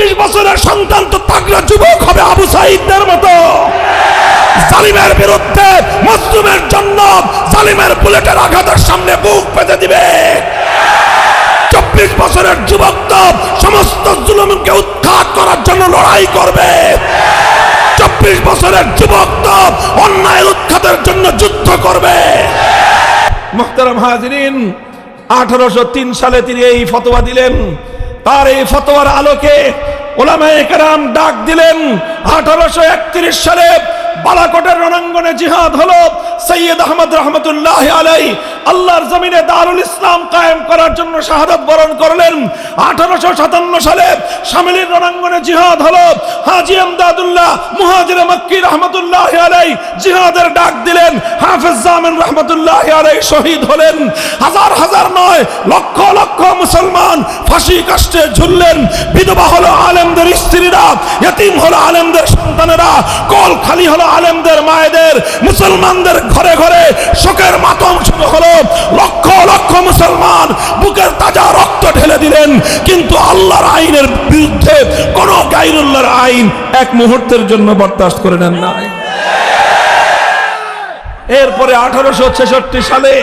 চব্বিশ বছরের সন্তান তো তাগড়া যুবক হবে আবু সাইদদের মতো। জালিমের বিরুদ্ধে মজলুমের জন্য জালিমের বুলেটের আঘাতের সামনে বুক পেতে দিবে। চব্বিশ বছরের যুবক তো সমস্ত জুলুমকে উৎখাত করার জন্য লড়াই করবে। চব্বিশ বছরের যুবক তো অন্যায়ের উৎখাতের জন্য যুদ্ধ করবে। মোহতারাম হাজরিন, আঠারোশো তিন সালে তিনি এই ফতোয়া দিলেন। তার এই ফতোয়ার আলোকে ওলামায়ে কেরাম ডাক দিলেন, আঠারোশো একত্রিশ সালে বালাকোটের রণাঙ্গনে জিহাদ হলো, সৈয়দ আহমদ রহমতুল্লাহ আলাই আল্লাহর জমিনে দারুল ইসলাম কায়েম করার জন্য শাহাদত বরণ করলেন। আঠারোশো সাতান্ন সালে সামিলির রণাঙ্গনে জিহাদ হলো। হাজি আমদাদুল্লাহ মুহাজির মক্কি রহমতুল্লাহ আলাই জিহাদের ডাক দিলেন। হাফেজ জামিন রহমতুল্লাহ আলাই শহীদ হলেন। হাজার হাজার নয়, লক্ষ লক্ষ মুসলমান ফাঁসি কাষ্টে ঝুললেন। বিধবা হলো আলেমদের স্ত্রীরা ইতিম হলো আলেমদের সন্তানেরা, কল খালি হলো আলেমদের মায়েদের। মুসলমানদের ঘরে ঘরে শোকের মাতম শুরু হলো। লক্ষ লক্ষ মুসলমান বুকের তাজা রক্ত ঢেলে দিলেন। কিন্তু আল্লাহর আইনের বিরুদ্ধে কোন গাইরুল্লাহর আইন এক মুহূর্তের জন্য বরদাস্ত করে নেন নাই। এরপরে আঠারোশো ছেষট্টি সালে,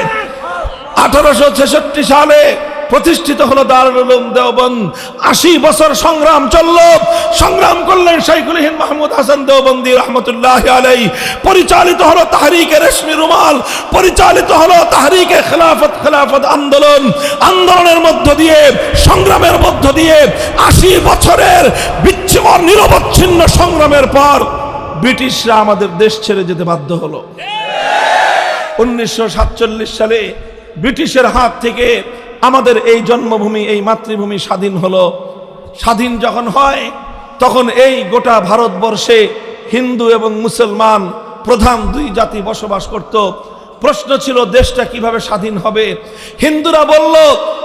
আঠারোশো ছেষট্টি সালে প্রতিষ্ঠিত হলো দারুল দেওবন্দ। আশি বছর সংগ্রাম চলল। সংগ্রাম করলেন শাইখুল হিন্দ মাহমুদ হাসান দেওবন্দি রহমতুল্লাহ আলাই পরিচালিত হলো তাহরিকে রেশমি রুমাল। পরিচালিত হলো তাহরিকে খেলাফত খেলাফত আন্দোলন। আন্দোলনের মধ্য দিয়ে, সংগ্রামের মধ্য দিয়ে আশি বছরের বিচ্ছিন্ন, নিরবচ্ছিন্ন সংগ্রামের পর ব্রিটিশরা আমাদের দেশ ছেড়ে যেতে বাধ্য হলো। উনিশশো সাতচল্লিশ সালে ব্রিটিশের হাত থেকে আমাদের এই জন্মভূমি, এই মাতৃভূমি স্বাধীন হলো। স্বাধীন যখন হয়, তখন এই গোটা ভারতবর্ষে হিন্দু এবং মুসলমান প্রধান দুই জাতি বসবাস করত। প্রশ্ন ছিল, দেশটা কীভাবে স্বাধীন হবে? হিন্দুরা বলল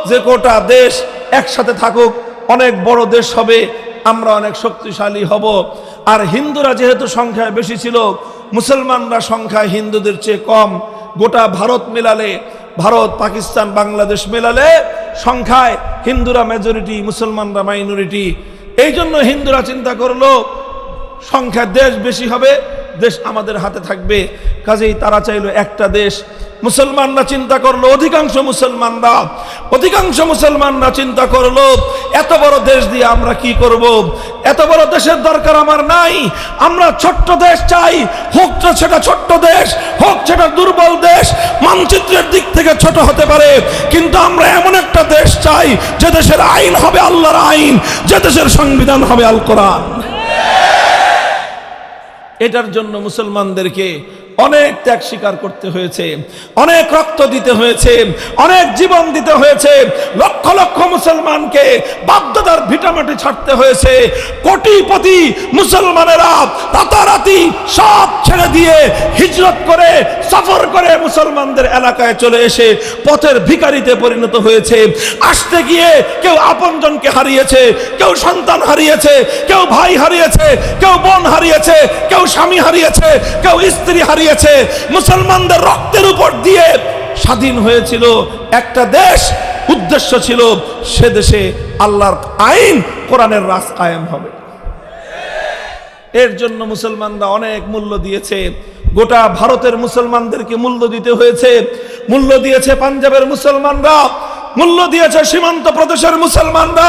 যে, গোটা দেশ একসাথে থাকুক, অনেক বড় দেশ হবে, আমরা অনেক শক্তিশালী হব। আর হিন্দুরা যেহেতু সংখ্যায় বেশি ছিল, মুসলমানরা সংখ্যায় হিন্দুদের চেয়ে কম। গোটা ভারত মেলালে, ভারত, পাকিস্তান, বাংলাদেশ মেলালে সংখ্যায় হিন্দুরা মেজরিটি মুসলমানরা মাইনরিটি এই জন্য হিন্দুরা চিন্তা করল, সংখ্যা দেশ বেশি হবে, দেশ আমাদের হাতে থাকবে। কাজেই তারা চাইল একটা দেশ। মুসলমানরা চিন্তা করল, অধিকাংশ মুসলমানরা অধিকাংশ মুসলমানরা চিন্তা করল, এত বড় দেশ দিয়ে আমরা কি করব? এত বড় দেশের দরকার আমার নাই, আমরা ছোট্ট দেশ চাই, হোক সেটা ছোট্ট দেশ, হোক সেটা দুর্বল দেশ, মানচিত্রের দিক থেকে ছোট হতে পারে, কিন্তু আমরা এমন একটা দেশ চাই, যে দেশের আইন হবে আল্লাহর আইন, যে দেশের সংবিধান হবে আল কোরআন। এটার জন্য মুসলমানদেরকে অনেক ত্যাগ স্বীকার করতে হয়েছে, অনেক রক্ত দিতে হয়েছে, অনেক জীবন দিতে হয়েছে, লক্ষ লক্ষ মুসলমানকে বাধ্যতার ভিটামাটি ছাড়তে হয়েছে, কোটিপতি মুসলমানেরা রাতারাতি সব ছেড়ে দিয়ে হিজরত করে সফর করে মুসলমানদের এলাকায় চলে এসে পথের ভিখারিতে পরিণত হয়েছে। আসতে গিয়ে কেউ আপনজনকে হারিয়েছে, কেউ সন্তান হারিয়েছে, কেউ ভাই হারিয়েছে, কেউ বোন হারিয়েছে, কেউ স্বামী হারিয়েছে, কেউ স্ত্রী হারিয়েছে। মুসলমানদের রক্তের উপর দিয়ে স্বাধীন হয়েছিল একটা দেশ। উদ্দেশ্য ছিল সে দেশে আল্লাহর আইন কোরআনের রাস কায়েম হবে। এর জন্য মুসলমানরা অনেক মূল্য দিয়েছে। গোটা ভারতের মুসলমানদেরকে মূল্য দিতে হয়েছে। মূল্য দিয়েছে পাঞ্জাবের মুসলমানরা, মূল্য দিয়েছে সীমান্ত প্রদেশের মুসলমানরা,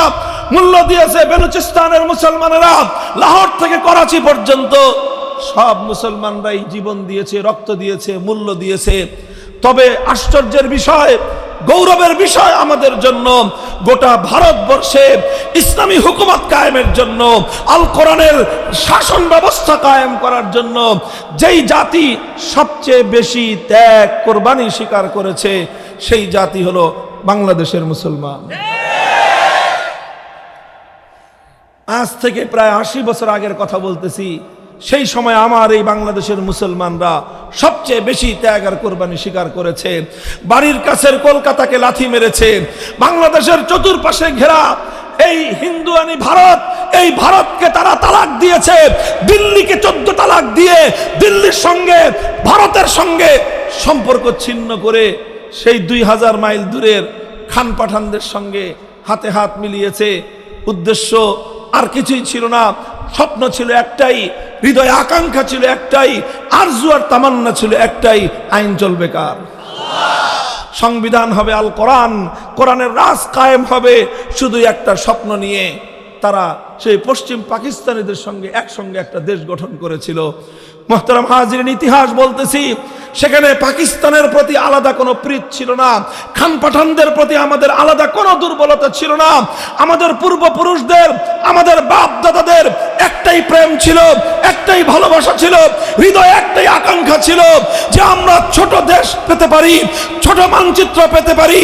মূল্য দিয়েছে বেলুচিস্তানের মুসলমানরা, লাহোর থেকে করাচি পর্যন্ত। সব মুসলমানরাই জীবন দিয়েছে, রক্ত দিয়েছে, মূল্য দিয়েছে। তবে আশ্চর্যের বিষয় গৌরবের বিষয় আমাদের জন্য। গোটা ভারতবর্ষে ইসলামী হুকুমত কায়েমের জন্য, আল কোরআনের শাসন ব্যবস্থা কায়েম করার জন্য যেই জাতি সবচেয়ে বেশি ত্যাগ, কোরবানি স্বীকার করেছে, সেই জাতি হলো বাংলাদেশের মুসলমান। আজ থেকে প্রায় আশি বছর আগের কথা বলতেছি। সেই সময় আমার এই বাংলাদেশের মুসলমানরা সবচেয়ে বেশি ত্যাগ আর কোরবানি স্বীকার করেছে। বাড়ির কাছের কলকাতাকে লাথি মেরেছে। বাংলাদেশের চতুর্পাশে ঘেরা এই হিন্দুয়ানি ভারত, এই ভারতকে তারা তালাক দিয়েছে। দিল্লিকে চোদ্দ তালাক দিয়ে দিল্লির সঙ্গে, ভারতের সঙ্গে সম্পর্ক ছিন্ন করে সেই দুই হাজার মাইল দূরের খান পাঠানদের সঙ্গে হাতে হাত মিলিয়েছে। উদ্দেশ্য আর কিছুই ছিল না। স্বপ্ন ছিল একটাই, হৃদয় আকাঙ্ক্ষা ছিল একটাই, আরজু আর তামান্না ছিল একটাই, আইন চলবে কার? সংবিধান হবে আল কোরআন, কোরআনের রাজ কায়েম হবে, শুধু একটা স্বপ্ন নিয়ে তারা সেই পশ্চিম পাকিস্তানিদের সঙ্গে একসঙ্গে একটা দেশ গঠন করেছিল। মোহতারাম হাজিরের ইতিহাস বলতেছি, সেখানে পাকিস্তানের প্রতি আলাদা কোনো প্রীত ছিল না, খান পাঠানদের প্রতি আমাদের আলাদা কোনো দুর্বলতা ছিল না। আমাদের পূর্বপুরুষদের, আমাদের বাপ দাদাদের একটাই প্রেম ছিল, একটাই ভালোবাসা ছিল, হৃদয় একটাই আকাঙ্ক্ষা ছিল যে আমরা ছোট দেশ পেতে পারি, ছোট মানচিত্র পেতে পারি,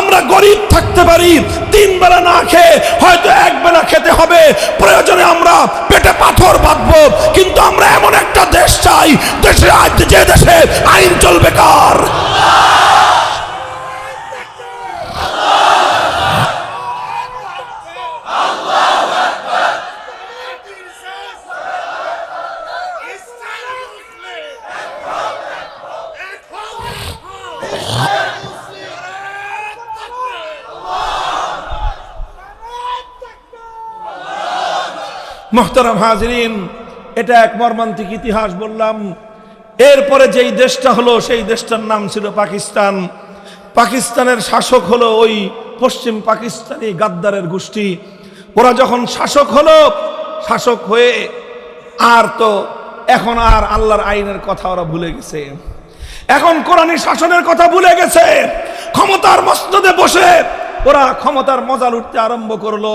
আমরা গরিব থাকতে পারি, তিন বেলা না খেয়ে হয়তো এক বেলা খেতে হবে, প্রয়োজনে আমরা পেটে পাথর বাঁধবো, কিন্তু আমরা এমন একটা দেশ চাই, দেশে আজ যে দেশে আইন চলবে কার? মোহতারাম হাজরিন, এটা এক মর্মান্তিক ইতিহাস বললাম। এরপরে যেই দেশটা হলো, সেই দেশটার নাম ছিল পাকিস্তান। পাকিস্তানের শাসক হলো ওই পশ্চিম পাকিস্তানি গাদ্দারের গোষ্ঠী। ওরা যখন শাসক হলো, শাসক হয়ে আর তো এখন আর আল্লাহর আইনের কথা ওরা ভুলে গেছে। এখন কোরআনী শাসনের কথা ভুলে গেছে। ক্ষমতার মস্তদে বসে ওরা ক্ষমতার মজা লুটতে আরম্ভ করল।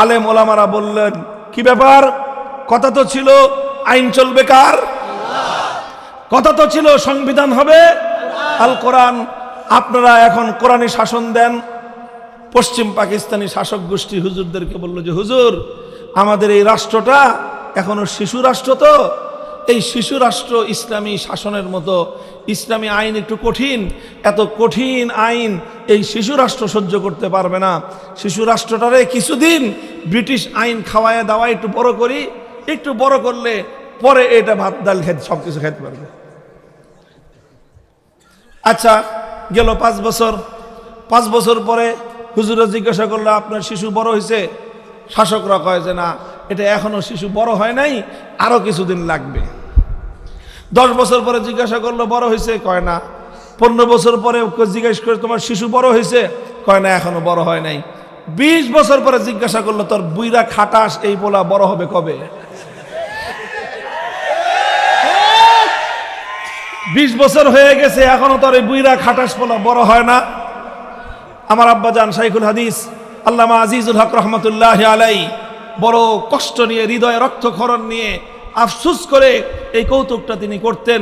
আলেম ওলামারা বললেন কি ব্যাপার? কথা তো ছিল, আইন চলবে কার? কথা তো ছিল, সংবিধান হবে? আল কোরআন, আপনারা এখন কোরআনে শাসন দেন। পশ্চিম পাকিস্তানি শাসক গোষ্ঠী হুজুরদেরকে বলল যে, হুজুর, আমাদের এই রাষ্ট্রটা এখনও শিশু রাষ্ট্র তো এই শিশু রাষ্ট্র ইসলামী শাসনের মতো ইসলামী আইন একটু কঠিন, এত কঠিন আইন এই শিশু রাষ্ট্র সহ্য করতে পারবে না। শিশু রাষ্ট্রটারে কিছুদিন ব্রিটিশ আইন খাওয়ায় দাওয়া একটু বড় করি, একটু বড় করলে পরে এটা ভাত, ডাল খেতে সব কিছু খেতে পারবে। আচ্ছা গেল পাঁচ বছর। পাঁচ বছর পরে হুজুরা জিজ্ঞাসা করল, আপনার শিশু বড় হয়েছে? শাসকরা কয় যে না এটা এখনও শিশু বড় হয় নাই, আরও কিছুদিন লাগবে। দশ বছর পরে জিজ্ঞাসা করল, বড় হয়েছে? কয় না। পনেরো বছর পরে জিজ্ঞেস করে, তোমার শিশু বড় হয়েছে? কয় না, এখনও বড় হয় নাই। বিশ বছর পরে জিজ্ঞাসা করল, তোর বুইরা খাটাস, এই পোলা বড় হবে কবে? বিশ বছর হয়ে গেছে, এখনও তোর এই বুইরা খাটাস পোলা বড় হয় না। আমার আব্বা জান শাইখুল হাদিস, আল্লামা আজিজুল হক রহমতুল্লাহ আলাই বড় কষ্ট নিয়ে, হৃদয়ে রক্তক্ষরণ নিয়ে আফসুস করে এই কৌতুকটা তিনি করতেন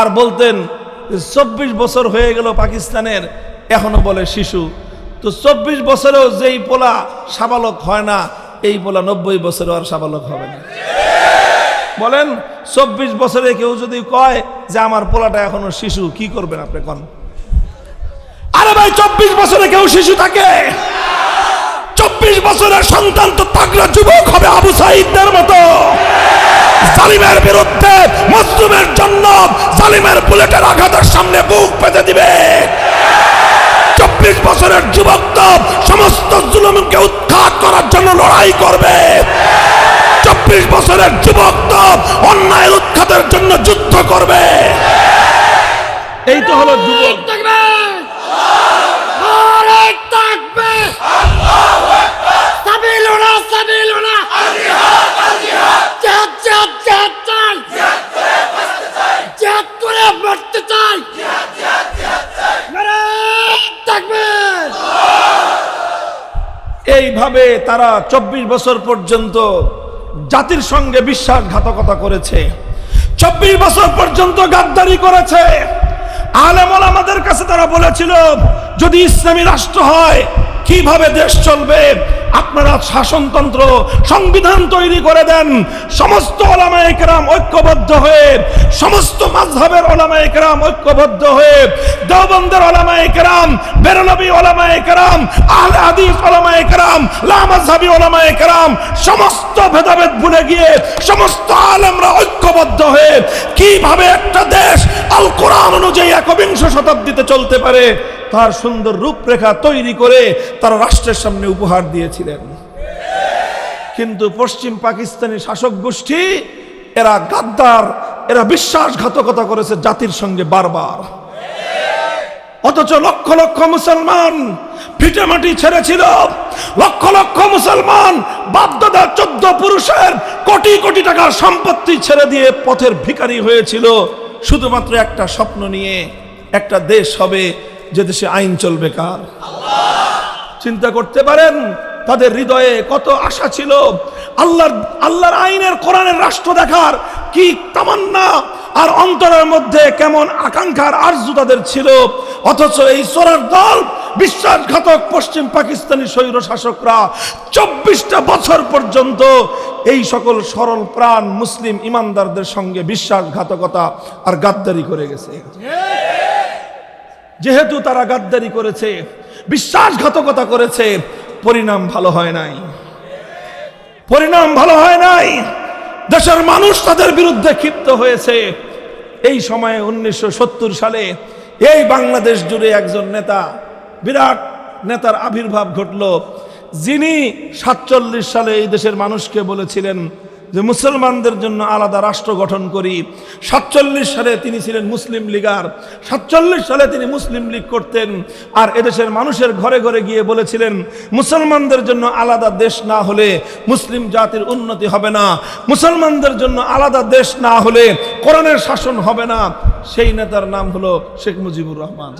আর বলতেন, চব্বিশ বছর হয়ে গেল পাকিস্তানের, এখনও বলে শিশু। তো চব্বিশ বছরেও যেই পোলা সাবালক হয় না, এই পোলা নব্বই বছরেও আর সাবালক হবে না। বলেন, চব্বিশ বছরে কেউ যদি কয় যে আমার পোলাটা এখনও শিশু, কি করবেন আপনি কন? আরে ভাই, চব্বিশ বছরে কেউ শিশু থাকে। চব্বিশ বছরের সন্তান তো তাগড়া যুবক হবে আবু সাইদদের মতো। জালিমের বিরুদ্ধে মজলুমের জন্য জালিমের বুলেটের আঘাতের সামনে বুক পেতে দিবে। চব্বিশ বছরের যুবক তো সমস্ত জুলুমকে উৎখাত করার জন্য লড়াই করবে। চব্বিশ বছরের যুবক তো অন্যায়ের উৎখাতের জন্য যুদ্ধ করবে। এই তো হলো যুবক। নারায় এইভাবে তারা চব্বিশ বছর পর্যন্ত জাতির সঙ্গে বিশ্বাসঘাতকতা করেছে। চব্বিশ বছর পর্যন্ত গাদ্দারি করেছে। আলেমল আমাদের কাছে তারা বলেছিল, যদি ইসলামী রাষ্ট্র হয় কীভাবে দেশ চলবে? আপনারা শাসনতন্ত্র, সংবিধান তৈরি করে দেন। সমস্ত ওলামায়ে কেরাম ঐক্যবদ্ধ হয়ে, সমস্ত মাযহাবের ওলামায়ে কেরাম ঐক্যবদ্ধ হয়ে, দেওবন্দের ওলামায়ে কেরাম বেরলবি ওলামায়ে কেরাম, আহলে হাদিস ওলামায়ে কেরাম, লা মাযহাবি ওলামায়ে কেরাম, সমস্ত ভেদাভেদ ভুলে গিয়ে, সমস্ত আলেমরা ঐক্যবদ্ধ হয়ে, কীভাবে একটা দেশ আল কোরআন অনুযায়ী একবিংশ শতাব্দীতে চলতে পারে? তার সুন্দর রূপরেখা তৈরি করে তারা রাষ্ট্রের সামনে উপহার দিয়েছিলেন। কিন্তু পশ্চিম পাকিস্তানি শাসক গোষ্ঠী, এরা গাদ্দার, এরা বিশ্বাসঘাতকতা করেছে জাতির সঙ্গে বারবার। অথচ লক্ষ লক্ষ মুসলমান ভিটে মাটি ছেড়েছিল। লক্ষ লক্ষ মুসলমান বাপদাদা চোদ্দ পুরুষের কোটি কোটি টাকার সম্পত্তি ছেড়ে দিয়ে পথের ভিখারি হয়েছিল। শুধুমাত্র একটা স্বপ্ন নিয়ে একটা দেশ হবে যে দেশে আইন চলবে কার? চিন্তা করতে পারেন, তাদের হৃদয়ে কত আশা ছিল। আল্লাহর আল্লাহর আইনের, কোরআনের রাষ্ট্র দেখার কি তামান্না আর অন্তরের মধ্যে কেমন আকাঙ্ক্ষার আরজু তাদের ছিল। অথচ এই সোরার দল, বিশ্বাসঘাতক পশ্চিম পাকিস্তানি স্বৈর শাসকরা চব্বিশটা বছর পর্যন্ত এই সকল সরল প্রাণ মুসলিম ইমানদারদের সঙ্গে বিশ্বাসঘাতকতা আর গাদ্দারি করে গেছে। যেহেতু তারা গাদ্দারি করেছে, বিশ্বাসঘাতকতা করেছে, পরিণাম ভালো হয় নাই। পরিণাম ভালো হয় নাই। দেশের মানুষ তাদের বিরুদ্ধে ক্ষিপ্ত হয়েছে। এই সময়ে উনিশশো সত্তর সালে এই বাংলাদেশ জুড়ে একজন নেতা, বিরাট নেতার আবির্ভাব ঘটল। যিনি সাতচল্লিশ সালে এই দেশের মানুষকে বলেছিলেন যে মুসলমানদের জন্য আলাদা রাষ্ট্র গঠন করি। সাতচল্লিশ সালে তিনি ছিলেন মুসলিম লীগার। সাতচল্লিশ সালে তিনি মুসলিম লীগ করতেন। আর এদেশের মানুষের ঘরে ঘরে গিয়ে বলেছিলেন, মুসলমানদের জন্য আলাদা দেশ না হলে মুসলিম জাতির উন্নতি হবে না। মুসলমানদের জন্য আলাদা দেশ না হলে কোরআনের শাসন হবে না। সেই নেতার নাম হলো শেখ মুজিবুর রহমান।